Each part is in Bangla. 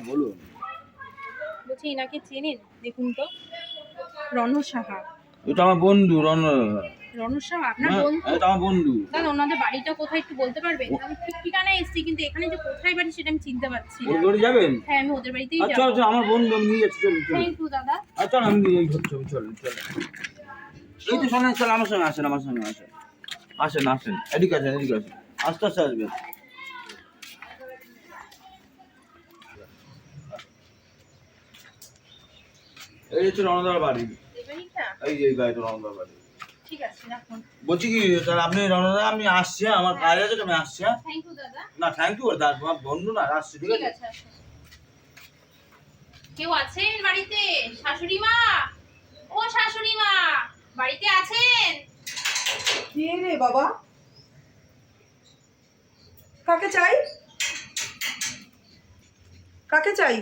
হ্যাঁ বলুন। বলছি এনাকে চেনেন? দেখুন তো। রণ সাহা। এটা আমার বন্ধু রণ। সাহা আপনার হ্যাঁ, বন্ধু? এটা আমার বন্ধু। দাদা ওনাদের বাড়িটা কোথায় একটু বলতে পারবেন? আমি ঠিক ঠিকানায় এসেছি কিন্তু এখানে যে কোথায় বাড়ি সেটা আমি চিনতে পারছি না। ওর বাড়ি যাবেন? হ্যাঁ আমি ওদের বাড়িতেই আচ্ছা আচ্ছা আমার বন্ধু আমি নিয়ে যাচ্ছি চলুন চলুন। থ্যাংক ইউ দাদা। আচ্ছা আমি নিয়ে যাচ্ছি চলুন চলুন। এই তো শোনেন চল আমার সঙ্গে আসেন আমার সঙ্গে আসেন। আসেন আসেন এদিকে আসেন এদিকে আসেন। আস্তে আস্তে আসবেন। এই হচ্ছে রণদার বাড়ি। এই যে গাড়িটা রণদার বাড়ি। ঠিক আছে বলছি কি তাহলে আপনি রণদা আমি আসছি হ্যাঁ? আমার কাজ আছে আমি আসছি হ্যাঁ? না থ্যাংক ইউ দাদা তোমার বন্ধু না আসছি ঠিক আছে? আছে কেউ আছেন বাড়িতে? শাশুড়ি মা? ও শাশুড়ি মা বাড়িতে আছেন? কে রে বাবা? কাকে চাই? কাকে চাই?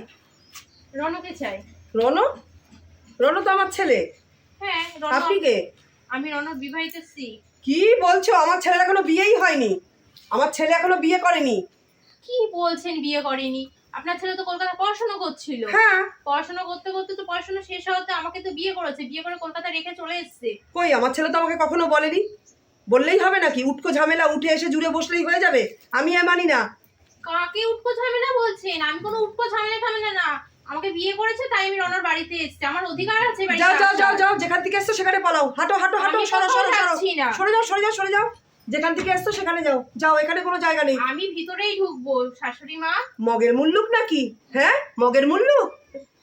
রনকে চাই। রণ রণ তো আমার ছেলে। হ্যাঁ রন আপনি কে? আমি রনর বিবাহিত স্ত্রী। কি বলছো? আমার ছেলের এখনও বিয়েই হয়নি। আমার ছেলে এখনও বিয়ে করেনি। কি বলছেন বিয়ে করেনি? আপনার ছেলে তো কলকাতা পড়াশোনা করছিল। হ্যাঁ। পড়াশোনা করতে করতে তো পড়াশোনা শেষ হতে আমাকে তো বিয়ে করেছে। বিয়ে করে কলকাতা রেখে চলে এসেছে। কই আমার ছেলে তো আমাকে কখনো বলেনি? বললেই হবে নাকি? উটকো ঝামেলা উঠে এসে জুড়ে বসলেই হয়ে যাবে? আমি আর মানি না। কাকে উটকো ঝামেলা বলছেন? আমি কোনো উটকো ঝামেলা ঝামেলা না। আমাকে বিয়ে করেছে তাই আমি রনার বাড়িতে এসেছি। আমার অধিকার আছে যাও যাও যাও যাও যেখান থেকে এসছো সেখানে পালাও। হাঁটো হাঁটো হাঁটো সরো সরো সরো। সরে যাও সরে যাও সরে যাও। যেখান থেকে এসছো সেখানে যাও। যাও এখানে কোনো জায়গা নেই। আমি ভিতরেই ঢুকবো শাশুড়ি মা। মগের মুল্লুক নাকি? হ্যাঁ? মগের মুল্লুক?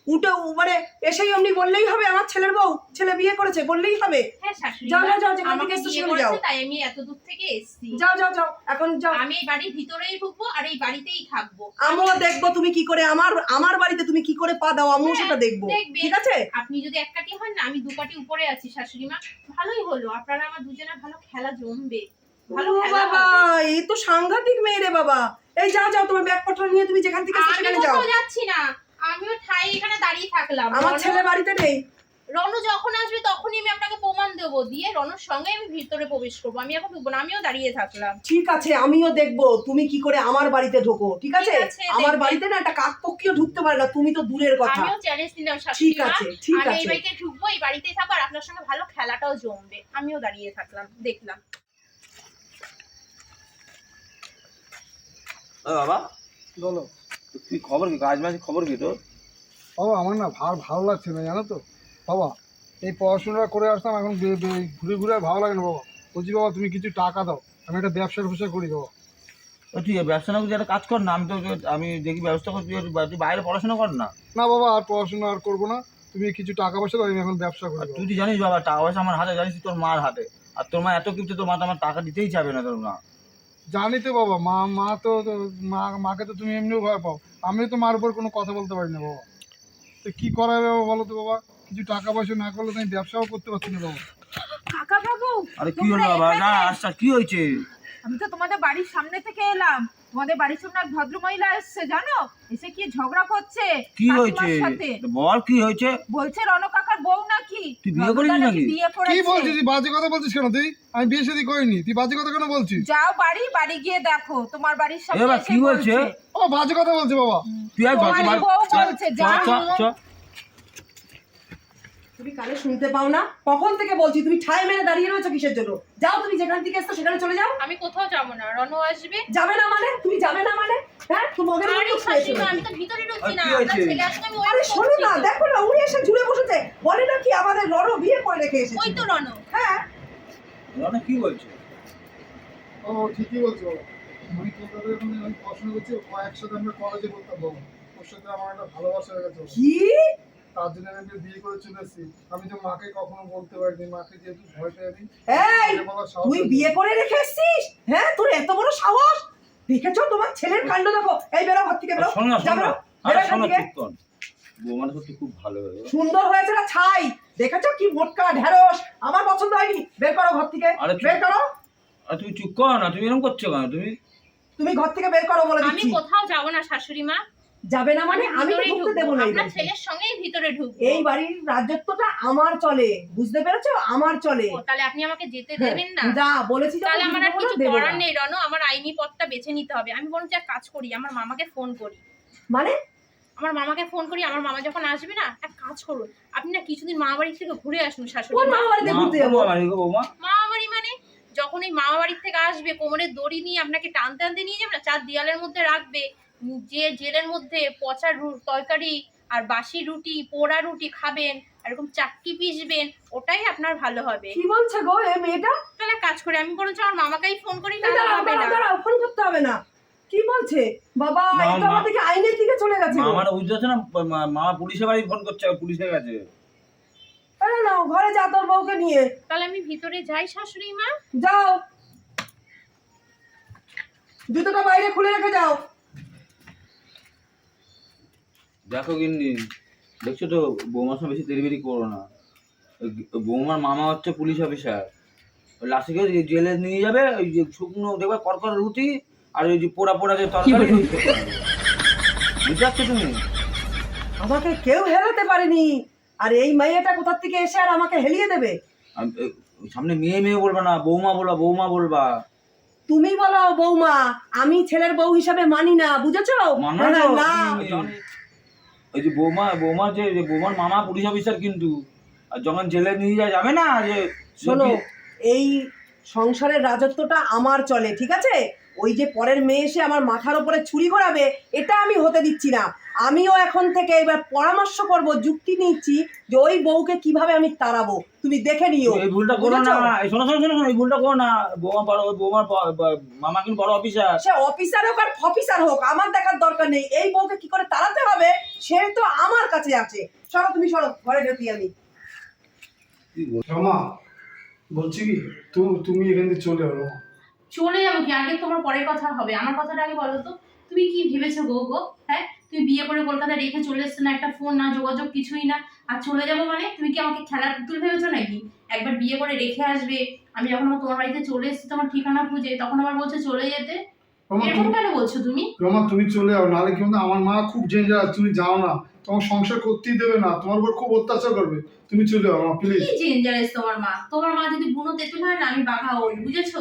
উঠে মানে এসেই অমনি বললেই হবে আমার ছেলের বউ ছেলে বিয়ে করেছে বললেই হবে। হ্যাঁ যাও, যাও, যাও, যেখান থেকে এসছো সেখানে যাও। তাই আমি এত দূর থেকে এসেছি। যাও যাও যাও এখন যাও। আমি এই বাড়ির ভিতরেই ঢুকবো আর এই বাড়িতেই থাকব। আমিও দেখব তুমি কি করে আমার আমার বাড়িতে তুমি কি করে পা দাও আমিও হ্যাঁ, সেটা দেখব। ঠিক আছে? আপনি যদি এক কাটি হন না আমি দু কাটি উপরে আছি শাশুড়ি মা। ভালোই হলো আপনারা আমার দুজনের ভালো খেলা জমবে। ভালো বাবা এই তো সাংঘাতিক মেয়ে রে বাবা। এই যাও যাও তোমার ব্যাগপত্র নিয়ে তুমি যেখান থেকে সেখানে যাও। কোথাও যাচ্ছি না। আমিও ঠাই এখানে দাঁড়িয়ে থাকলাম। আমার ছেলে বাড়িতে নেই। রনু যখন আসবে তখনই আমি আপনাকে প্রমাণ দেবো। দিয়ে রনুর সঙ্গে আমি ভিতরে প্রবেশ করব। আমি এখন ঢুকবো না আমিও দাঁড়িয়ে থাকলাম। ঠিক আছে আমিও দেখব তুমি কি করে আমার বাড়িতে ঢোকো ঠিক আছে? আমার বাড়িতে না একটা কাকপক্ষীও ঢুকতে পারে না তুমি তো দূরের কথা। আমিও চ্যালেঞ্জ দিলাম শাশুড়ি ঠিক আছে ঠিক আছে আমি এই বাড়িতে ঢুকবো এই বাড়িতেই থাকব আর আপনার সঙ্গে ভালো খেলাটাও জমবে। আমিও দাঁড়িয়ে থাকলাম দেখলাম। ও বাবা বলো। কি খবর কি? কাজ বাজ খবর কি তোর? বাবা আমার না ভালো ভালো লাগছে না জানো তো? বাবা এই পড়াশোনাটা করে আসলাম এখন ঘুরে ঘুরে আর ভালো লাগে না বাবা। বলছি বাবা তুমি কিছু টাকা দাও আমি একটা ব্যবসা ব্যবসা করি বাবা। ও তুই ব্যবসা না করছি একটা কাজ কর না আমি তো আমি দেখি ব্যবস্থা করছি তুই বাইরে পড়াশোনা কর না। না বাবা আর পড়াশোনা আর করব না। তুমি কিছু টাকা পয়সা দাও আমি এখন ব্যবসা করি তুই জানিস বাবা টাকা পয়সা আমার হাতে জানিস তোর মার হাতে। আর তোর মা এত কিছু তোর মা তো আমার টাকা দিতেই চাবে না তোর মা। জানি তো বাবা মা মা তো মা মাকে তো তুমি এমনিও ভয় পাও। আমি তো মার উপর কোনো কথা বলতে পারি না বাবা। তো কী করা যাবে বাবা বলো তো বাবা? কিছু টাকা পয়সা না করলে তো আমি ব্যবসাও করতে পারছি না বাবা। কাকা বাবু আরে কি হলো বাবা না আচ্ছা কি হয়েছে? আমি তো তোমাদের বাড়ির সামনে থেকে এলাম। তোমাদের বাড়ির সামনে এক ভদ্র মহিলা এসছে জানো? এসে কি ঝগড়া করছে কি হয়েছে। বল কি হয়েছে? বলছে রণ কাকার বউ নাকি? তুই বিয়ে করিস নাকি? বিয়ে কি বলছিস? তুই বাজে কথা বলছিস কেন? তুই আমি বিয়ে শাদী করিনি। তুই বাজে কথা কেন বলছিস? যাও বাড়ি বাড়ি গিয়ে দেখো। তোমার বাড়ির সামনে এসে কি বলছে? ও বাজে কথা বলছে বাবা। তুই আর বাজে বাবা- বলছে, যা। তুমি কানে শুনতে পাও না? কখন থেকে বলছি? তুমি ঠাই মেরে দাঁড়িয়ে রয়েছো কিসের জন্য? যাও তুমি যেখান থেকে এসছো সেখানে চলে যাও। আমি কোথাও যাব না। রনু আসবে। যাবে না মানে? তুমি যাবে না মানে? হ্যাঁ? তুমি মগের আরে মুল্লুক শাশুড়ি খেয়েছো মা, নাকি? আমি তো ভিতরে ঢুকছি না। কি ছেলে আসলে আমি আরে শোনো না দেখো না উনি এসে জুড়ে বসেছে। বলে নাকি আমাদের রণ বিয়ে করে রেখে এসেছে? ওই তো রনু। হ্যাঁ। রনা কি বলছে? ও ঠিকই বলছো। আমি পড়াশোনা করছি ও একসাথে আমরা কলেজে পড়তাম ওর সাথে আমার একটা ভালোবাসা হয়ে গেছে। কি? তার জন্য আমি বিয়ে করে চলে আমি তো মাকে কখনো বলতে পারিনি মাকে যেহেতু ভয় পেয়ে আমি এই এটা বলার সাহস তুই বিয়ে করে রেখে এসছিস? হ্যাঁ তোর এত বড় সাহস? দেখেছ তোমার ছেলের কাণ্ড দেখো। এই বেরো ঘর থেকে বেরো। শোন না যা শোন। না বেরো, আরে শোনো থেকে। বৌমাটা সত্যি খুব ভালো সুন্দর হয়েছে না ছাই? দেখেছ কি মোটকা ঢেঁড়স আমার পছন্দ হয়নি। বের করো ঘর থেকে। বের করো। আর তুমি চুপ কর না তুমি এরকম করছ কেন? তুমি তুমি ঘর থেকে বের করো বলে আমি কোথাও যাব না শাশুড়ি মা। যাবে না মানে আমি ঢুকতে। দেবো না এই আপনার ছেলের সঙ্গেই ভিতরে ঢুকবো। এই বাড়ির রাজত্বটা আমার চলে বুঝতে পেরেছ? আমার চলে। তাহলে আপনি আমাকে যেতে হ্যাঁ, দেবেন না? যা বলেছি তাহলে আমার আর কিছু করার নেই রনো আমার আইনি পথটা বেছে নিতে হবে। আমি বরঞ্চ এক কাজ করি আমার মামাকে ফোন করি। মানে? আমার মামাকে ফোন করি আমার মামা যখন আসবে না এক কাজ করুন আপনি না কিছুদিন মামা বাড়ি থেকে ঘুরে আসুন শাশুড়ি কোন মামা বাড়িতে ঘুরতে যাব? মামা বাড়ি মানে? যখন এই মামা বাড়ির থেকে আসবে কোমরের দড়ি নিয়ে আপনাকে টানতে টানতে নিয়ে যাবে না? চার দেয়ালের মধ্যে রাখবে। যে জেলের মধ্যে পচা রু- তরকারি আর বাসি রুটি পোড়া রুটি খাবেন আর এরকম চাটকি পিসবেন ওটাই আপনার ভালো হবে। কি বলছে গো এ মেয়েটা? তাহলে কাজ করে আমি বরঞ্চ আমার মামাকেই ফোন করি তাহলে হবে না। ফোন করতে হবে না। কি বলছে? বাবা এটা মা। আমার দিকে আইনের দিকে চলে গেছে গো। মামা না বুঝতে না মা- মামা পুলিশের বাড়ি ফোন করছে পুলিশের কাছে। আরে না ঘরে যা তোর বউকে নিয়ে। তাহলে আমি ভিতরে যাই শাশুড়ি মা। যাও। জুতোটা বাইরে খুলে রেখে যাও। দেখো গিন্নি দেখছ তো বৌমার সঙ্গে বেশি দেরিবেরি করো না। বৌমার মামা হচ্ছে পুলিশ অফিসার। লাস্টে জেলে নিয়ে যাবে ওই যে শুকনো দেখবে কড়কড় রুটি আর ওই যে পোড়া পোড়া যে তরকারি। বুঝতে পারছ তুমি? আমাকে কেউ হেরাতে পারেনি। আর এই মেয়েটা কোথার থেকে এসে আর আমাকে হেলিয়ে দেবে? সামনে মেয়ে মেয়ে বলবা না বৌমা বলবা বৌমা বলবা। তুমি বলো বৌমা আমি ছেলের বউ হিসাবে মানি না বুঝেছ? না ওই যে বৌমা বৌমা যে বৌমার মামা পুলিশ অফিসার কিন্তু। আর যখন জেলে নিয়ে যায় যাবে না যে শোনো এই সংসারের রাজত্বটা আমার চলে ঠিক আছে? ওই যে পরের মেয়ে এসে আমার মাথার উপরে ছুরি ঘোরাবে এটা আমি হতে দিচ্ছি না। আমিও এখন থেকে এবার পরামর্শ করব যুক্তি নিচ্ছি যে ওই বউকে কীভাবে আমি তাড়াবো। তুমি দেখে নিও। এই ভুলটা করো না। শোনো শোনো শোনো এই ভুলটা করো না। বৌমা বড় বৌমার মামা কিন্তু বড় অফিসার সে অফিসার হোক আর অফিসার হোক আমার দেখার দরকার নেই। এই বউকে কি করে তাড়াতে হবে সে তো আমার কাছে আছে। সরো তুমি সরো ঘরে ঢুকি আমি। বলছি কি? তুমি এখান থেকে চলে এলো। চলে যাব কি? আগে তোমার পরের কথা হবে। আমার কথাটা আগে বলো তো। তুমি কি ভেবেছো গো গো? হ্যাঁ? তুমি বিয়ে করে কলকাতা রেখে চলে এসছো না? একটা ফোন না যোগাযোগ কিছুই না। আর চলে যাব মানে? তুমি কি আমাকে খেলার পুতুল ভেবেছো নাকি? একবার বিয়ে করে রেখে আসবে। আমি যখন তোমার বাড়িতে চলে এসেছি তোমার ঠিকানা খুঁজে। তখন আবার বলছো চলে যেতে। এরকম কেন বলছো তুমি? রমা তুমি চলে যাও নাহলে কিন্তু আমার মা খুব ডেঞ্জারাস তুমি যাও না। তোমার সংসার করতেই দেবে না। তোমার উপর খুব অত্যাচার করবে। তুমি চলে যাও প্লিজ কি ডেঞ্জারাস তোমার মা? তোমার মা যদি বুনো তেঁতুল হয় না আমি বাঘা ওই বুঝেছ?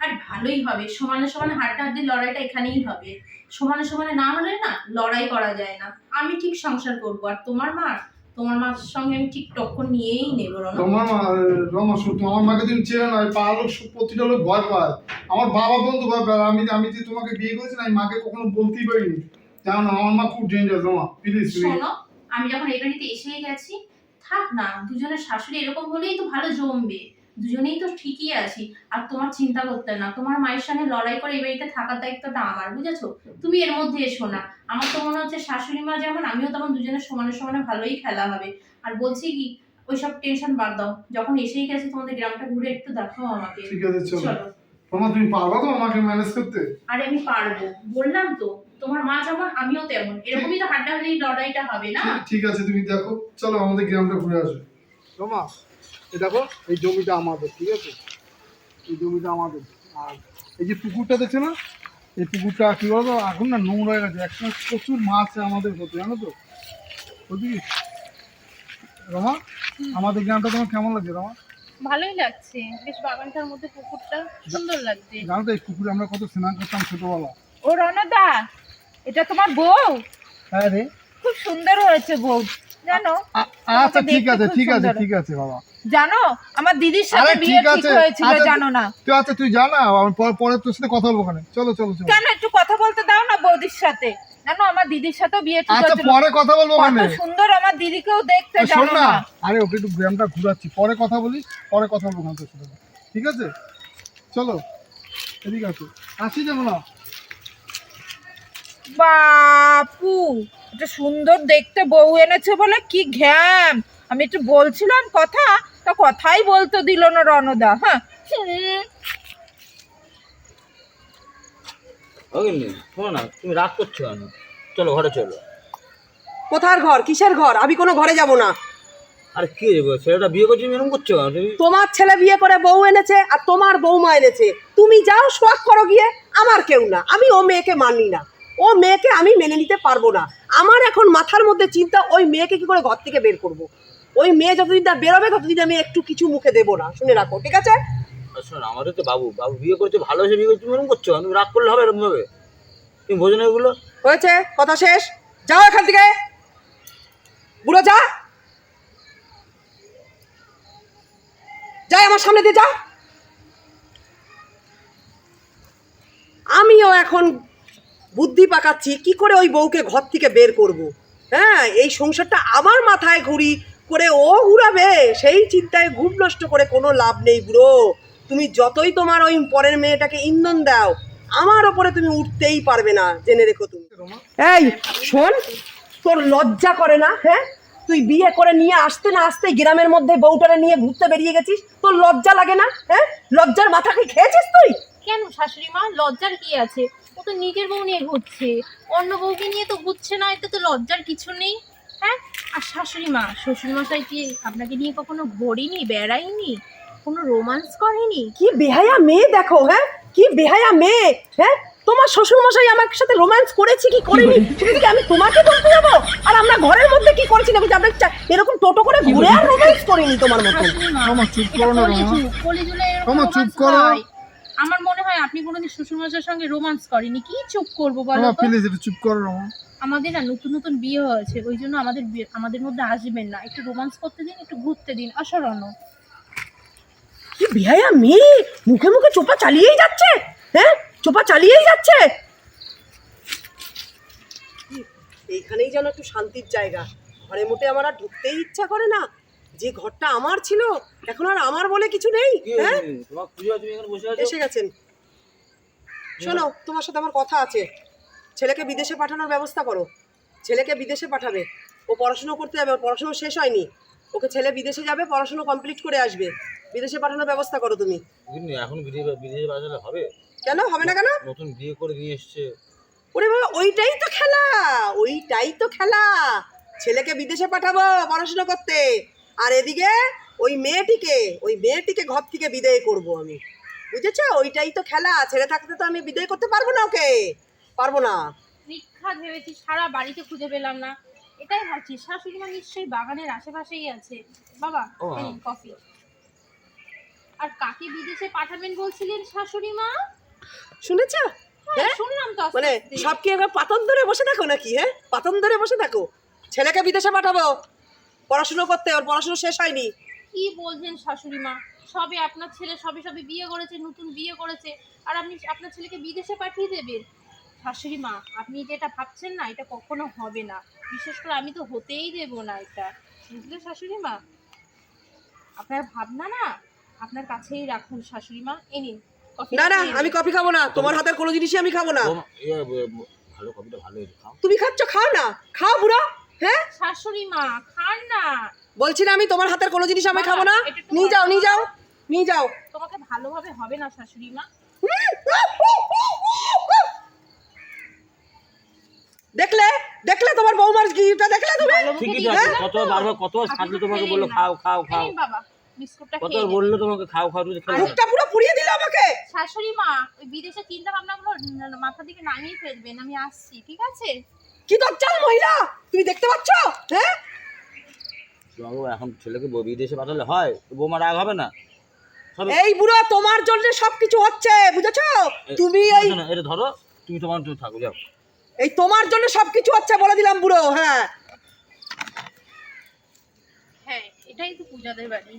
আর ভালোই হবে। সমানে সমানে হাড্ডা হাড্ডির লড়াইটা এখানেই হবে। সমানে সমানে না হলে না লড়াই করা যায় না। আমি ঠিক সংসার করব। আর তোমার মা? তোমার মার সঙ্গে আমি ঠিক টক্কর নিয়েই নেব তোমার মা রমা আমার মাকে তুমি চেনে না এই পাড়ার লোক সব- প্রতিটা লোক ভয় পায়। আমার বাবা বন্ধু ভয় পায়। আমি আমি যে তোমাকে বিয়ে করেছি না আমি মাকে কখনো বলতেই পারিনি। জানো আমার মা খুব ডেঞ্জার রমা প্লিজ শোনো আমি যখন এই বাড়িতে এসেই গেছি থাক না দুজনের শাশুড়ি এরকম হলেই তো ভালো জমবে। দুজনেই তো ঠিকই আছি। আর তোমার চিন্তা করতে না তোমার মায়ের সঙ্গে লড়াই করে এই বাড়িতে থাকার দায়িত্বটা আমার বুঝেছ? তুমি এর মধ্যে এসো না। আমার তো মনে হচ্ছে শাশুড়ি মা যেমন আমিও তখন দুজনের সমানে সমানে ভালোই খেলা হবে। আর বলছি কি ওইসব টেনশন বাদ দাও। যখন এসেই গেছি তোমাদের গ্রামটা ঘুরে একটু দেখাও আমাকে। ঠিক আছে চলো। তুমি পারবা তো আমাকে ম্যানেজ করতে? আরে আমি পারব। বললাম তো তোমার মা যেমন আমিও তেমন। এরকমই তো হাড্ডাহাড্ডি লড়াইটা হবে না? ঠিক- আছে তুমি দেখো। চলো আমাদের গ্রামটা ঘুরে আসো। এই দেখো এই জমিটা আমাদের ঠিক আছে? এই জমিটা আমাদের। আর এই যে পুকুরটা দেখছে না? এই পুকুরটা কি বলতো এখন না নোংরা হয়ে গেছে। একসময় প্রচুর মাছ আমাদের হতো জানো তো? বুঝলি? রমা আমাদের গ্রামটা তোমার কেমন লাগছে রমা? ভালোই লাগছে। বেশ বাগানটার মধ্যে পুকুরটা সুন্দর লাগছে। জানো তো এই পুকুরে আমরা কত স্নান করতাম ছোটবেলা ও রণদা এটা তোমার বউ? হ্যাঁ রে। খুব সুন্দর হয়েছে বউ জানো? আচ্ছা ঠিক আছে ঠিক আছে ঠিক আছে বাবা। জানো? আমার দিদির সাথে বিয়ে ঠিক হয়েছিল আচ্ছা, জানো না। তুই আচ্ছা তুই জানা পরে তোর সাথে কথা বলব ওখানে। চলো চলো চলো। কেন একটু কথা বলতে দাও না বৌদির সাথে। জানো আমার দিদির সাথেও বিয়ে ঠিক আচ্ছা পরে কথা বলব কত সুন্দর আমার দিদিকেও দেখতে জানো না। আরে ওকে একটু গ্রামটা ঘুরাচ্ছি। পরে কথা বলি পরে কথা বলব ওখানে তোর সাথে। ঠিক আছে? চলো ঠিক আছে আসি যাব না। বাপু এটা সুন্দর দেখতে বউ এনেছে বলে কি ঘ্যাম। আমি একটু বলছিলাম কথা তা কথাই বলতে দিল না রণদা হ্যাঁ। শোনো না তুমি রাগ করছ কেন? চলো ঘরে চলো। কোথার ঘর? কিসের ঘর? আমি কোনো ঘরে যাব না। আরে কি রে গো, ছেলেটা বিয়ে করছি এরকম করছ কেন? তোমার ছেলে বিয়ে করে বউ এনেছে আর তোমার বৌমা এনেছে। তুমি যাও শোয়াক করো গিয়ে। আমার কেউ না। আমি ও মেয়েকে মানি না। ও মেয়েকে আমি মেনে নিতে পারব না। আমার এখন মাথার মধ্যে চিন্তা ওই মেয়েকে কি করে ঘর থেকে বের করব। ওই মেয়ে যতদিন না বেরোবে ততদিন আমি একটু কিছু মুখে দেবো না। শুনে রাখো ঠিক আছে? শোন আমাদের তো বাবু বাবু বিয়ে করছে ভালোবেসে বিয়ে করছে তুমি এরকম করছ? তুমি রাগ করলে হবে এরকম ভাবে। তুমি বোঝো না এগুলো? হয়েছে কথা শেষ। যাও এখান থেকে। বুড়ো যা। যাই আমার সামনে দিয়ে যা। আমিও এখন বুদ্ধি পাকাচ্ছি কি করে ওই বউকে ঘর থেকে বের করব। হ্যাঁ এই সংসারটা আমার মাথায় ঘুরি করে ও ঘুরাবে সেই চিন্তায় ঘুম নষ্ট করে কোনো লাভ নেই বুড়ো। তুমি যতই তোমার ওই পরের মেয়েটাকে ইন্ধন দাও আমার ওপরে তুমি উঠতেই পারবে না জেনে রেখো তুমি। এই শোন তোর লজ্জা করে না হ্যাঁ? তুই বিয়ে করে নিয়ে আসতে না আসতে গ্রামের মধ্যে বউটারে নিয়ে ঘুরতে বেরিয়ে গেছিস? তোর লজ্জা লাগে না হ্যাঁ? লজ্জার মাথা কি খেয়েছিস তুই? কেন শাশুড়ি মা? লজ্জার কি আছে? ও তো নিজের বউ নিয়ে ঘুরছে। অন্য বউকে নিয়ে তো ঘুরছে না এতে তো লজ্জার কিছু নেই। আর শাশুড়ি মা শ্বশুর মশাই কি আপনাকে নিয়ে কখনো ঘোরেনি বেড়াইনি কোনো রোমান্স করেনি? কি বেহায়া মেয়ে দেখো হ্যাঁ? কি বেহায়া মেয়ে হ্যাঁ? তোমার শ্বশুর মশাই আমার সাথে রোম্যান্স করেছে কি করেনি? সেটা কি আমি তোমাকে বলতে যাব? আর আমরা ঘরের মধ্যে কি করছি না আমরা চা- এরকম টোটো করে ঘুরে আর রোম্যান্স করিনি তোমার মতন। শাশুড়ি চুপ করো না, চুপ করো। আমার মনে হয় আপনি কোনোদিন শ্বশুরমশাইয়ের সঙ্গে রোমান্স করেনি কি চুপ করব বলো তো? প্লিজ একটু চুপ করো রমা। আমাদের না নতুন নতুন বিয়ে হয়েছে ওই জন্য আমাদের বিয়ে- আমাদের মধ্যে আসবেন না। একটু রোমান্স করতে দিন একটু ঘুরতে দিন অসরণ। কি বেহায়া মেয়ে? মুখে মুখে চোপা চালিয়েই যাচ্ছে? হ্যাঁ? চোপা চালিয়েই যাচ্ছে? এইখানেই যেন একটু শান্তির জায়গা। ঘরে মোটে আমার আর ঢুকতেই ইচ্ছা করে না। যে ঘরটা আমার ছিল এখন আর আমার বলে কিছু নেই হ্যাঁ? এসে গেছেন। শোনো তোমার সাথে আমার কথা আছে। ছেলেকে বিদেশে পাঠানোর ব্যবস্থা করো। ছেলেকে বিদেশে পাঠাবে। ও পড়াশুনো করতে যাবে ওর পড়াশুনো শেষ হয়নি। ওকে ছেলে বিদেশে যাবে পড়াশুনো কমপ্লিট করে আসবে। বিদেশে পাঠানোর ব্যবস্থা করো তুমি। এখন বিদেশে বাজালে হবে? কেন? হবে না কেন? নতুন বিয়ে করে নিয়ে এসছে। ওরে বাবা ওইটাই তো খেলা! ওইটাই তো খেলা! ছেলেকে বিদেশে পাঠাবো পড়াশোনা করতে। আর এদিকে ওই মেয়েটিকে ওই মেয়েটিকে ঘর থেকে বিদায় করব আমি। বুঝেছ? ওইটাই তো খেলা ছেড়ে থাকতে তো আমি বিদায় করতে পারব না ওকে। পারব না। নিক্ষাত ভেবেছি সারা বাড়িতে খুঁজে পেলাম না। এটাই ভাবছি শাশুড়ি মা নিশ্চয়ই বাগানের আশেপাশেই আছে। বাবা এই কফি। আর কাকে বিদেশে পাঠাবেন বলছিলেন শাশুড়ি মা শুনেছো? হ্যাঁ হ্যাঁ? শুনলাম তো মানে সব কি এবার পাতন ধরে বসে থাকো নাকি হ্যাঁ? পাতন ধরে বসে থাকো। ছেলেকে বিদেশে পাঠাবো। পড়াশুনো করতে ওর পড়াশুনো শেষ হয়নি। কি বলছেন শাশুড়ি মা? সবে আপনার ছেলে সবে সবে বিয়ে করেছে নতুন বিয়ে করেছে আর আপনি আপনার ছেলেকে বিদেশে পাঠিয়ে দেবেন। শাশুড়ি মা আপনি যেটা ভাবছেন না এটা কখনো হবে না। বিশেষ করে আমি তো হতেই দেব না এটা। বুঝলে শাশুড়ি মা? আপনার ভাবনা না? আপনার কাছেই রাখুন শাশুড়ি মা। এ নিন না না আমি কফি খাব না। তোমার হাতের কোনো জিনিসই আমি খাব না। ভালো ভালো খাও। তুমি খাচ্ছ খাও না। খাও বুড়ো। হ্যাঁ? শাশুড়ি মা খান না। বলছি না আমি তোমার হাতের কোনো জিনিস আমি খাব না? নিয়ে যাও নিয়ে যাও নিয়ে যাও। তোমাকে ভালোভাবে হবে না শাশুড়ি মা? দেখলে দেখলে তোমার বৌমার গিটা দেখলে তুমি? ঠিকই তো কত বারবার কত তোমাকে বলল খাও খাও খাও। বাবা কত বলল তোমাকে খাও খাও তুমি মুখটা পুরো পুড়িয়ে দিল আমাকে। শাশুড়ি মা ওই বিদেশে চিন্তা ভাবনাগুলো মাথা থেকে নামিয়ে ফেলবেন আমি আসছি ঠিক আছে? কি দরজাল মহিলা তুমি দেখতে পাচ্ছ হ্যাঁ বাবু এখন ছেলেকে বিদেশে পাঠালে হয় তো বৌমা রাগ হবে না। এই বুড়ো তোমার জন্য সবকিছু হচ্ছে বুঝেছ? তুমি এই এটা ধরো তুমি তোমার তুমি থাকো যাও। এই তোমার জন্য সবকিছু হচ্ছে বলে দিলাম বুড়ো হ্যাঁ। হ্যাঁ এটাই তো পূজাদের বাড়ি।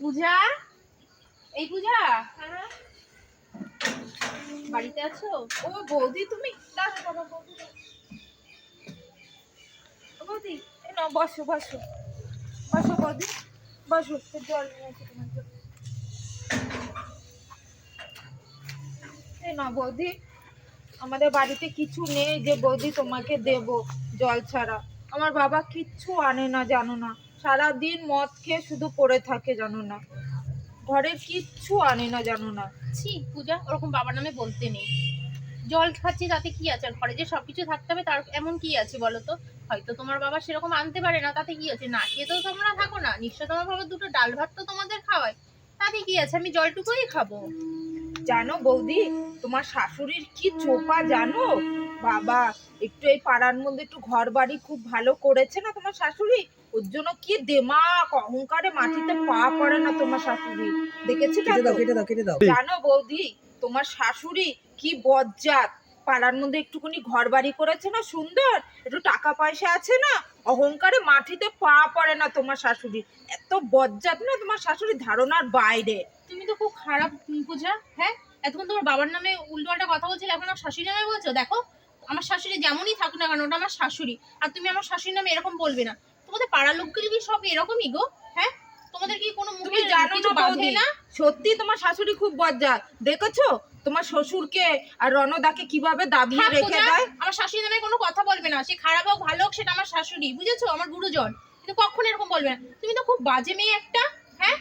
পূজা? এই পূজা? হ্যাঁ বাড়িতে আছো? ও বৌদি তুমি বাবা বৌদি এই বসো বসো। বসো, বৌদি। বসো জল নিয়ে আসি তোমার। না, বৌদি, আমাদের বাড়িতে কিছু নেই যে বৌদি তোমাকে দেব জল ছাড়া। আমার বাবা কিচ্ছু আনে না, জানো না। সারাদিন মদ খেয়ে শুধু পড়ে থাকে, জানো না। ঘরের কিচ্ছু আনে না, জানো না। ছি, পূজা, ওরকম বাবার নামে বলতে নেই। জল খাচ্ছি তাতে কি আছে? আর ঘরে যে সবকিছু থাকতে হবে তার এমন কি আছে বলো তো হয়তো তোমার বাবা সেরকম আনতে পারে না তাতে কি আছে? না খেয়ে তো তোমরা থাকো না নিশ্চয় তোমার বাবা দুটো ডাল ভাত তো তোমাদের খাওয়ায়। তাতে কি আছে? আমি জলটুকুই খাব। জানো বৌদি তোমার শাশুড়ির কি চোপা জানো? বাবা একটু এই পাড়ার মধ্যে একটু ঘর বাড়ি খুব ভালো করেছে না তোমার শাশুড়ি? ওর জন্য কি দেমাক অহংকারে মাটিতে পা পড়ে না তোমার শাশুড়ি? দেখেছি কেটে দাও কেটে দাও কেটে দাও। জানো বৌদি তোমার শাশুড়ি কি বজ্জাত। পাড়ার মধ্যে একটুখানি ঘর বাড়ি করেছে না সুন্দর? একটু টাকা পয়সা আছে না? অহংকারে মাটিতে পা পড়ে না তোমার শাশুড়ি। এত বজ্জাত না তোমার শাশুড়ি ধারণার বাইরে। তুমি তো খুব খারাপ পূজা। হ্যাঁ? এতক্ষণ তোমার বাবার নামে উল্টোপাল্টা কথা বলছিলে এখন আমার শাশুড়ি নামে বলছো? দেখো আমার শাশুড়ি যেমনই থাকুক না কেন ওটা আমার শাশুড়ি। আর তুমি আমার শাশুড়ির নামে এরকম বলবে না। তোমাদের পাড়ার লোকগুলো কি সব এরকমই গো? হ্যাঁ? তোমাদের কি কোনো মুখে জানো না? সত্যি তোমার শাশুড়ি খুব বজ্জাত। দেখেছ? তোমার শ্বশুরকে আর রণদাকে কীভাবে দাবিয়ে রেখে দেয়? আমার শাশুড়ি নামে কোনো কথা বলবে না। সে খারাপ হোক ভালো হোক সেটা আমার শাশুড়ি বুঝেছ? আমার গুরুজন। কিন্তু কখনো এরকম বলবে না। তুমি তো খুব বাজে মেয়ে একটা হ্যাঁ?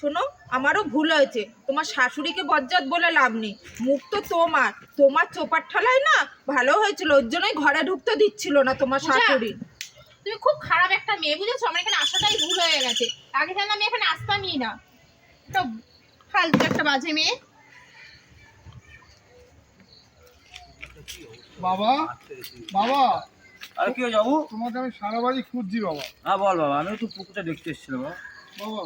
শোনো আমারও ভুল হয়েছে। তোমার শাশুড়িকে বজ্জাত বলে লাভ নেই। মুখ তো তোমার। তোমার চোপার ঠালায় না ভালো হয়েছিল ওর জন্যই ঘরে ঢুকতে দিচ্ছিল না তোমার শাশুড়ি। তুমি খুব খারাপ একটা মেয়ে বুঝেছ? আমার এখানে আসাটাই ভুল হয়ে গেছে। আগে জানলে আমি এখানে আসতামই না। তো ফালতু একটা বাজে মেয়ে। বাবা বাবা। আরে কি বাবু? তোমাকে আমি সারা বাড়ি খুঁজছি বাবা। হ্যাঁ বল বাবা আমি তো পুকুরটা দেখতে এসেছিলাম বাবা। বাবা।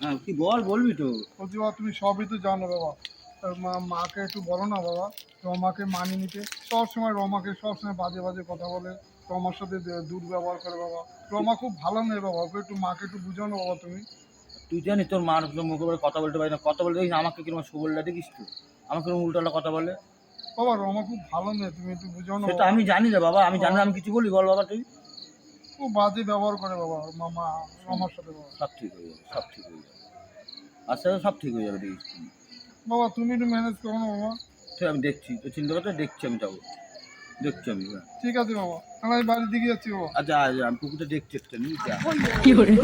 হ্যাঁ কি বল বলবি তো। বলছি বাবা তুমি সবই তো জানো বাবা। মা মাকে একটু বলো না বাবা। রমাকে মানিয়ে নিতে। সবসময় রমাকে সবসময় বাজে বাজে কথা বলে। রমার সাথে দুর্ব্যবহার করে বাবা। রমা খুব ভালো মেয়ে বাবা। ওকে একটু মাকে একটু বুঝানো বাবা তুমি। তুই জানিস তোর মার মুখে বলে কথা বলতে পারি না। কথা বলতে দেখিস আমাকে কীরকম সবলটা দেখিস তো আমাকে উল্টালা কথা বলে? বাবা রমা খুব ভালো মেয়ে তুমি একটু বুঝো না সেটা আমি জানি না বাবা আমি জানি না, আমি কিছু বলি বল বাবা তুই। খুব বাজে ব্যবহার করে বাবা মামা রমার সাথে বাবা। সব ঠিক হয়ে যাবে সব ঠিক হয়ে যাবে। আস্তে সব ঠিক হয়ে যাবে বাবা তুমি একটু ম্যানেজ করো না বাবা। ঠিক আমি দেখছি তো চিন্তা করতে দেখছি আমি যাব। দেখছি আমি। ঠিক আছে বাবা তাহলে আমি বাড়ির দিকে যাচ্ছি বাবা। আচ্ছা আমি পুকুরটা দেখছি একটা নিয়ে যা। তোমার কি হয়েছে?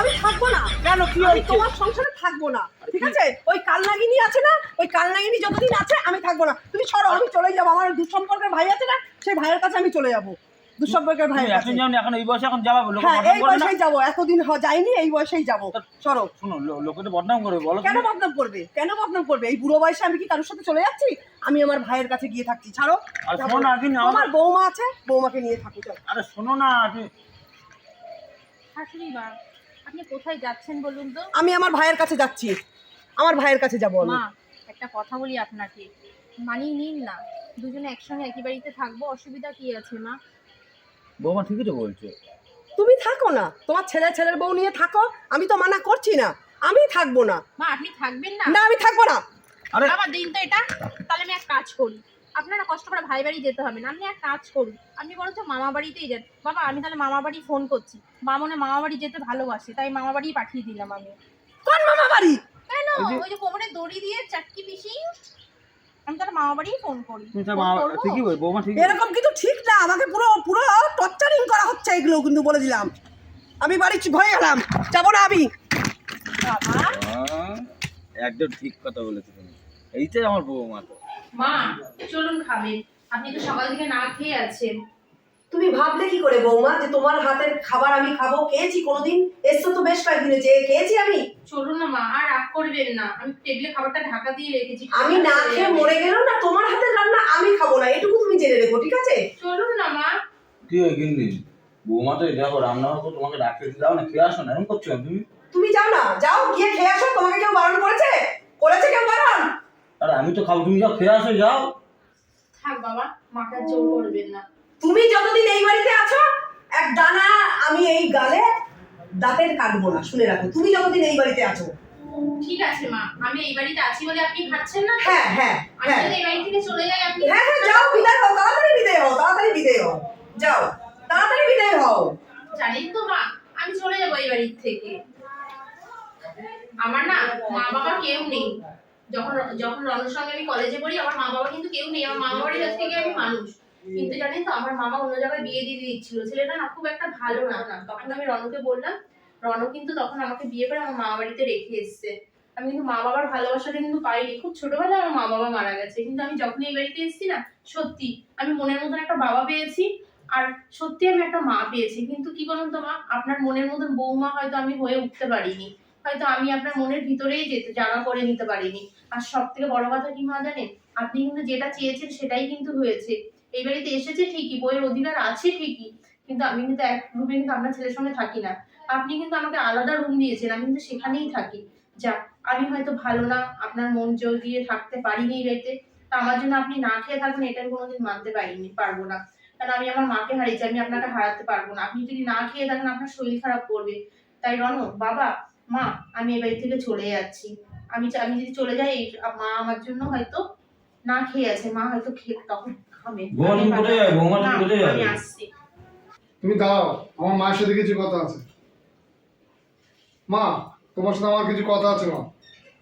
আমি থাকব না। কেন কি আমি তোমার সংসারে থাকব না। ঠিক আছে? ওই কালনাগিনী আছে না? ওই কালনাগিনী যতদিন আছে আমি থাকব না। তুমি সরো আমি চলে যাব। আমার দুঃসম্পর্কের ভাই আছে না? সেই ভাইয়ের কাছে আমি চলে যাব। দুঃসম্পর্কের কাছে। এখন যেমন এখন এই বয়সে এখন যাবা লোকে হ্যাঁ এই বয়সেই যাব এতদিন হ- যাইনি এই বয়সেই যাব। সরো। শোনো লোকে তো বদনাম করবে বলো কেন বদনাম করবে? কেন বদনাম করবে? এই বুড়ো বয়সে আমি কি কারোর সাথে চলে যাচ্ছি? আমি আমার ভাইয়ের কাছে গিয়ে থাকছি ছাড়ো। আর শোনো না। তুমি আমার বৌমা আছে বৌমাকে নিয়ে থাকো চলো। আরে শোনো না তুমি শাশুড়ি মা আপনি কোথায় যাচ্ছেন বলুন তো? আমি আমার ভাইয়ের কাছে যাচ্ছি। আমার ভাইয়ের কাছে যাব মা একটা কথা বলি আপনাকে। মানিয়ে নিন না। দুজনে একসঙ্গে একই বাড়িতে থাকব অসুবিধা কি আছে মা? বৌমা ঠিকই তো বলছে। তুমি থাকো না। তোমার ছেলে ছেলের বউ নিয়ে থাকো। আমি তো মানা করছি না। আমি থাকব না। মা আপনি থাকবেন না? না আমি থাকব না। আরে বাবা দিন তো এটা। তাহলে আমি এক কাজ করি। আপনারা কষ্ট করে ভাই বাড়ি যেতে হবে না। আপনি এক কাজ করুন। আপনি বরঞ্চ মামা বাড়িতেই যান বাবা আমি তাহলে মামা বাড়ি ফোন করছি। মামনে মামা বাড়ি যেতে ভালোবাসে তাই মামা বাড়ি পাঠিয়ে দিলাম আমি। কোন মামা বাড়ি? কেন? ওই যে- কোমরে দড়ি দিয়ে চাটকি পিসি আমি তাহলে মামা বাড়ি ফোন করি। মা ঠিকই বল বৌমা ঠিকই এরকম কিন্তু ঠিক না। আমাকে পুরো পুরো টর্চারিং করা হচ্ছে এগুলো কিন্তু বলে দিলাম। আমি বাড়ি হয়ে গেলাম। যাব না আমি। একদম ঠিক কথা বলেছ তুমি। এইটাই আমার বৌমা তো। মা চলুন খাবেন আপনি তো সকাল থেকে না খেয়ে আছেন। তুমি ভাবলে কি করে বৌমা যে তোমার হাতের খাবার আমি খাব খেয়েছি কোনোদিন? এসছো তো বেশ কয়েকদিন হয়েছে খেয়েছি আমি। চলুন না মা আর রাগ করবেন না। আমি টেবিলে খাবারটা ঢাকা দিয়ে রেখেছি। আমি না খেয়ে মরে গেলেও না তোমার হাতের রান্না আমি খাব না। এটুকু তুমি জেনে রেখো ঠিক আছে? চলুন না মা। কি হয় বৌমা তো দেখো রান্না করে তোমাকে ডাক্তার দাও না খেয়ে আসো না এরকম করছ তুমি? তুমি যাও না যাও গিয়ে খেয়ে আসো তোমাকে কেউ বারণ করেছে? করেছে কেউ বারণ? আরে আমি তো খাব তুমি যাও খেয়ে আসো যাও। থাক বাবা মাথার জোর করবেন না। তুমি যতদিন এই বাড়িতে আছো এক দানা আমি এই গালে দাঁতের কাটবো না শুনে রাখো তুমি যতদিন এই বাড়িতে আছো। ঠিক আছে মা আমি এই বাড়িতে আছি বলে আপনি খাচ্ছেন না? হ্যাঁ হ্যাঁ আমি হ্যাঁ। যদি এই বাড়ি থেকে চলে যাই আপনি হ্যাঁ হ্যাঁ যাও বিদায় হও তাড়াতাড়ি বিদায় হও তাড়াতাড়ি বিদায় হও। যাও। তাড়াতাড়ি বিদায় হও। জানেন তো মা, আমি চলে যাব এই বাড়ির থেকে। আমার না মা বাবা কেউ নেই। যখন যখন রণর সঙ্গে আমি কলেজে পড়ি, আমার মা বাবা কিন্তু কেউ নেই। আমার মামা বাড়ির কাছ থেকে আমি মানুষ। কিন্তু জানেন তো, আমার মামা অন্য জায়গায় বিয়ে দিয়ে দিচ্ছিল ছেলেটা না খুব একটা ভালো না। না তখন আমি রণকে বললাম রণ কিন্তু তখন আমাকে বিয়ে করে আমার মামা বাড়িতে রেখে এসছে। আমি কিন্তু মা বাবার ভালোবাসাটা কিন্তু পাইনি। খুব ছোটবেলায় আমার মা বাবা মারা গেছে। কিন্তু আমি যখন এই বাড়িতে এসেছি না, সত্যি, আমি মনের মতন একটা বাবা পেয়েছি। আর সত্যি আমি একটা মা পেয়েছি, কিন্তু কি বলুন তো মা? আপনার মনের মতন বৌমা হয়তো আমি হয়ে উঠতে পারিনি। হয়তো আমি আপনার মনের ভিতরেই যেতে জায়গা করে নিতে পারিনি। আর সব থেকে বড় কথা কি মা জানেন? আপনি কিন্তু যেটা চেয়েছেন সেটাই কিন্তু হয়েছে। এই বাড়িতে এসেছে ঠিকই, বইয়ের অধিকার আছে ঠিকই, কিন্তু আমি কিন্তু এক রুমে কিন্তু আপনার ছেলের সঙ্গে থাকি না। আপনি কিন্তু আমাকে আলাদা রুম দিয়েছেন, আমি কিন্তু সেখানেই থাকি। যা আমি হয়তো ভালো না, আপনার মন জোর দিয়ে থাকতে পারিনি এই বাড়িতে। তা আমার জন্য আপনি না খেয়ে থাকবেন, এটা আমি কোনোদিন মানতে পারিনি, পারব না। কারণ আমি আমার মাকে হারিয়েছি আমি আপনাকে হারাতে পারব না। আপনি যদি না খেয়ে থাকেন আপনার শরীর খারাপ করবে। তাই রণ বাবা মা আমি এই বাড়ি থেকে চলে যাচ্ছি। আমি আমি যদি চলে যাই মা আমার জন্য হয়তো না খেয়ে আছে মা হয়তো খেয়ে তখন খাবে। আমি আসছি। তুমি দাঁড়াও আমার মায়ের সাথে কিছু কথা আছে। মা তোমার সাথে আমার কিছু কথা আছে মা।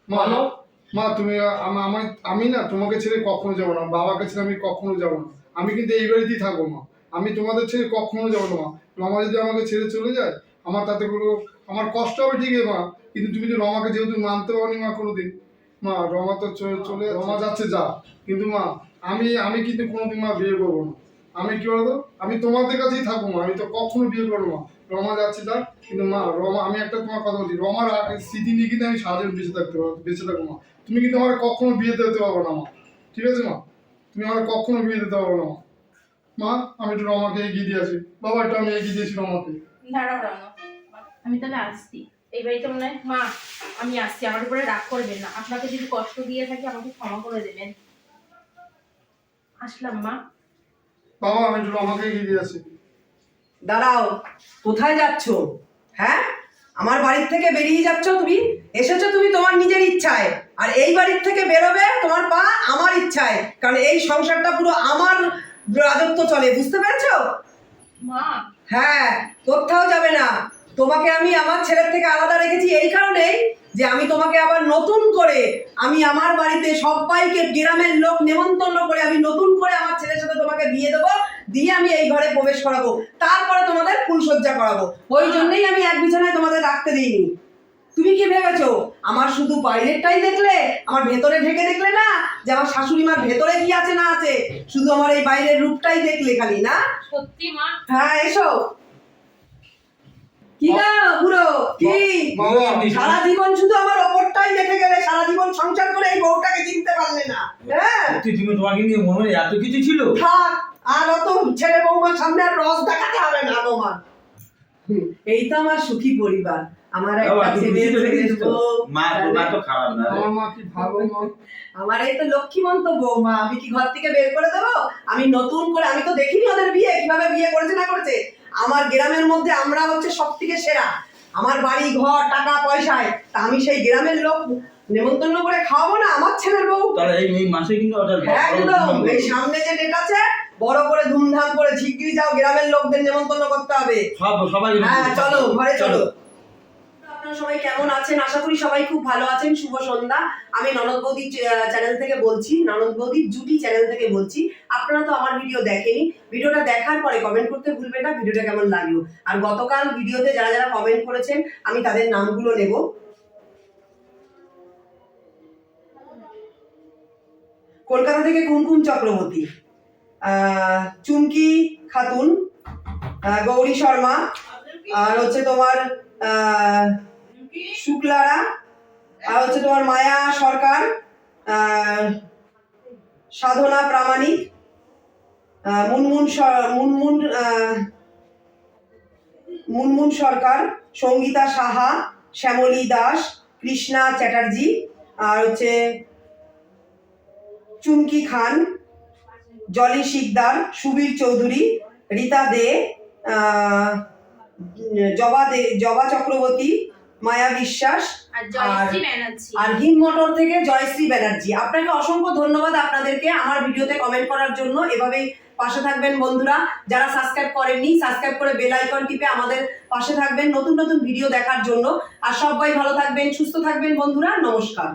মা বলো। মা তুমি আম- আমি না তোমাকে ছেড়ে কখনো যাব না বাবাকে ছেড়ে আমি কখনো যাব না। আমি কিন্তু এই বাড়িতেই থাকব মা। আমি তোমাদের ছেড়ে কখনো যাব না মা। রমা যদি আমাকে ছেড়ে চলে যায়, আমার তাতে কোনো, আমার কষ্ট হবে ঠিকই মা। কিন্তু তুমি তো রমাকে যেহেতু মানতে পারনি মা কোনোদিন। মা, রমা তো চলে রমা যাচ্ছে, যা। কিন্তু মা, আমি আমি কিন্তু কোনোদিন মা বিয়ে করব না। আমি কি বলতো? আমি তোমাদের কাছেই থাকব মা। আমি তো কখনো বিয়ে করব মা রমা যাচ্ছে, যা। কিন্তু মা, রমা, আমি একটা তোমার কথা বলছি। রমার স্মৃতি নিয়ে কিন্তু আমি সারা বেঁচে থাকতে পারব, বেঁচে থাকব মা। তুমি কিন্তু আমার কখনো বিয়ে দিতে পারব না মা। ঠিক আছে মা? তুমি আমার কখনো বিয়ে দিতে পারব না। মা আমি একটু রমাকে এগিয়ে দিয়ে আসি বাবা একটু আমি এগিয়ে দিয়েছি রমাকে। দাঁড়াও রণ আমি তাহলে আসছি। এই বাড়িতে মনে হয় মা আমি আসছি। আমার উপরে রাগ করবেন না। আপনাকে যদি কষ্ট দিয়ে থাকি আমাকে ক্ষমা করে দেবেন। আসলাম মা। বাবা আমি একটু রমাকে এগিয়ে দিয়ে আসি দাঁড়াও। কোথায় যাচ্ছ? হ্যাঁ? আমার বাড়ির থেকে বেরিয়ে যাচ্ছ তুমি? এসেছ তুমি তোমার নিজের ইচ্ছায়। আর এই বাড়ির থেকে বেরোবে তোমার পা আমার ইচ্ছায়। কারণ এই সংসারটা পুরো আমার রাজত্ব চলে বুঝতে পেরেছ? মা। হ্যাঁ কোথাও যাবে না। তোমাকে আমি আমার ছেলের থেকে আলাদা রেখেছি এই কারণেই যে আমি তোমাকে আবার নতুন করে আমি আমার বাড়িতে সবাইকে গ্রামের লোক নেমন্তন্ন করে আমি নতুন করে আমার ছেলের সাথে তোমাকে বিয়ে দেবো দিয়ে আমি এই ঘরে প্রবেশ করাবো। তারপরে তোমাদের ফুলসজ্জা করাবো। ওই জন্যই আমি এক বিছানায় তোমাদের রাখতে দিইনি। তুমি কি ভেবেছো? আমার শুধু বাইরেরটাই দেখলে? আমার ভেতরে ঢেকে দেখলে না? যে আমার শাশুড়ি মার ভেতরে কি আছে না আছে? শুধু আমার এই বাইরের রূপটাই দেখলে খালি না? সত্যি মা? হ্যাঁ এসো। কি না বুড়ো কি? সারা জীবন শুধু আমার ওপরটাই দেখে গেলে সারা জীবন সংসার করে এই বউটাকে চিনতে পারলে না। হ্যাঁ? তুমি তোমাকে নিয়ে মনে এত কিছু ছিল? থাক আর অত ছেলে বৌমার সামনে আর রস দেখাতে হবে না তোমার হুম, এই তো আমার সুখী পরিবার। আমার একটা ছেলে। আমার এই তো লক্ষ্মীমন্ত বৌমা আমি কি ঘর থেকে বের করে দেবো? আমি নতুন করে আমি তো দেখিনি ওদের বিয়ে কীভাবে বিয়ে করেছে না করেছে? আমার গ্রামের মধ্যে আমরা হচ্ছে সব থেকে সেরা। আমার বাড়ি ঘর টাকা পয়সায় তা আমি সেই গ্রামের লোক। নেমন্তন্ন করে খাওয়াবো না আমার ছেলের বউ? এই এই মাসে কিন্তু একদম। এই সামনে যে ডেট আছে বড় করে ধুমধাম করে ঝিগড়ি যাও গ্রামের লোকদের নেমন্তন্ন করতে হবে। সব সবাই হ্যাঁ চলো ঘরে চলো। আপনারা সবাই কেমন আছেন? আশা করি সবাই খুব ভালো আছেন। শুভ সন্ধ্যা। আমি ননদ বৌদি চ্যানেল থেকে বলছি ননদ বৌদির জুটি চ্যানেল থেকে বলছি। আপনারা তো আমার ভিডিও দেখেনি। ভিডিওটা দেখার পরে কমেন্ট করতে ভুলবেন না ভিডিওটা কেমন লাগল? আর গতকাল ভিডিওতে যারা যারা কমেন্ট করেছেন আমি তাদের নামগুলো নেব। কলকাতা থেকে কুমকুম চক্রবর্তী চুমকি খাতুন গৌরী শর্মা আর হচ্ছে তোমার আহ, শুক্লারা, আর হচ্ছে তোমার মায়া সরকার সাধনা প্রামাণিক মুনমুন মুনমুন মুনমুন সরকার, সঙ্গীতা সাহা, শ্যামলী দাস, কৃষ্ণা চ্যাটার্জি, আর হচ্ছে চুমকি খান, জলি শিকদার, সুবীর চৌধুরী, রীতা দে জবা দে, জবা চক্রবর্তী মায়া বিশ্বাস আর হিম মোটর থেকে জয়শ্রী ব্যানার্জি। আপনাকে অসংখ্য ধন্যবাদ আপনাদেরকে আমার ভিডিওতে কমেন্ট করার জন্য। এভাবেই পাশে থাকবেন বন্ধুরা। যারা সাবস্ক্রাইব করেননি সাবস্ক্রাইব করে বেল আইকন টিপে আমাদের পাশে থাকবেন নতুন নতুন ভিডিও দেখার জন্য। আর সবাই ভালো থাকবেন সুস্থ থাকবেন বন্ধুরা। নমস্কার।